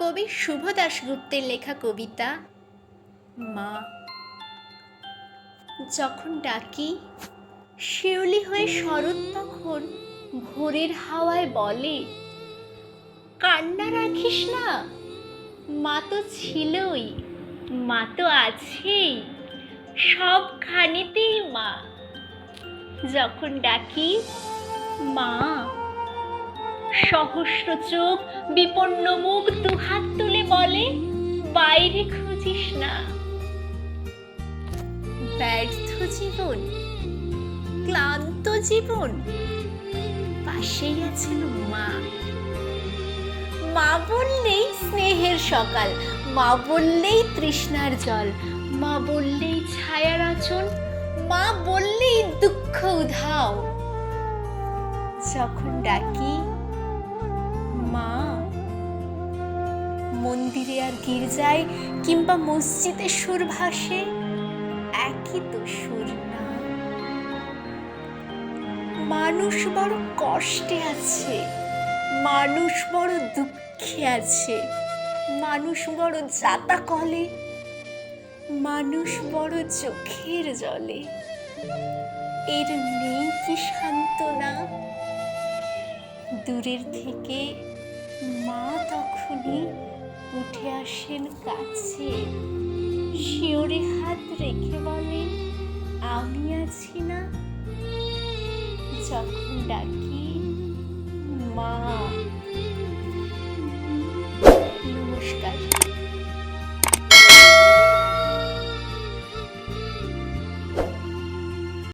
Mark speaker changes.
Speaker 1: কবি শুভ দাশগুপ্তের লেখা কবিতা, মা। যখন ডাকি, শিউলি হয়ে শরৎ তখন ভোরের হাওয়ায় বলে, কান্না রাখিস না, মা তো ছিলই, মা তো আছেই, সবখানেতেই মা। যখন ডাকি, মা সহস্র চোখ বিপন্ন মুখ দুহাত তুলে বলে, বাইরে খুঁজিস না। ব্যর্থ জীবন, ক্লান্ত জীবন, পাশেই আছেন মা। মা বললেই স্নেহের সকাল, মা বললেই তৃষ্ণার জল, মা বললেই ছায়ার আচল, মা বললেই দুঃখ উধাও। যখন ডাকি মা। মন্দিরে আর গির্জায় কিংবা মসজিদে সুর ভাসে একই তো সুর না। মানুষ বড় কষ্টে আছে, মানুষ বড় দুঃখে আছে, মানুষ বড় যাতা কলে মানুষ বড় চোখের জলে। এর নেই কি সান্ত্বনা? দূরের থেকে মা তখনই উঠে আসেন কাছে। শিওরে হাত রেখে বলেন, আমি আছি না। যখন ডাকি, মা।